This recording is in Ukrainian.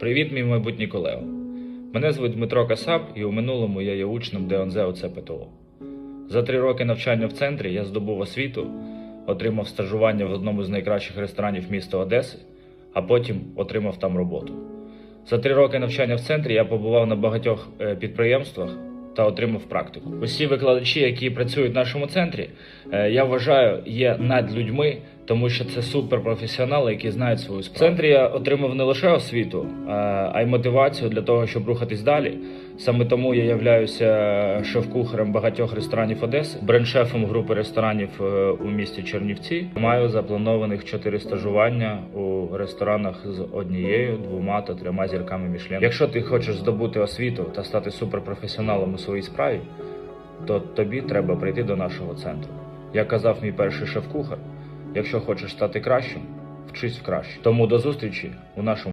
Привіт, мій майбутній колего. Мене звуть Дмитро Касап, і у минулому я є учнем ДНЗ ОЦПТО. За три роки навчання в центрі я здобув освіту, отримав стажування в одному з найкращих ресторанів міста Одеси, а потім отримав там роботу. За три роки навчання в центрі я побував на багатьох е, підприємствах та отримав практику. Усі викладачі, які працюють в нашому центрі, е, я вважаю, є над людьми, тому що це суперпрофесіонали, які знають свою справу. В центрі я отримав не лише освіту, а й мотивацію для того, щоб рухатись далі. Саме тому я являюся шеф-кухарем багатьох ресторанів Одеси, бренд-шефом групи ресторанів е, у місті Чернівці. Маю запланованих чотири стажування у ресторанах з однією, двома та трьома зірками Мішлен. Якщо ти хочеш здобути освіту та стати суперпрофесіоналом у своїй справі, то тобі треба прийти до нашого центру. Як казав мій перший шеф-кухар, якщо хочеш стати кращим, вчись краще. Тому до зустрічі у нашому.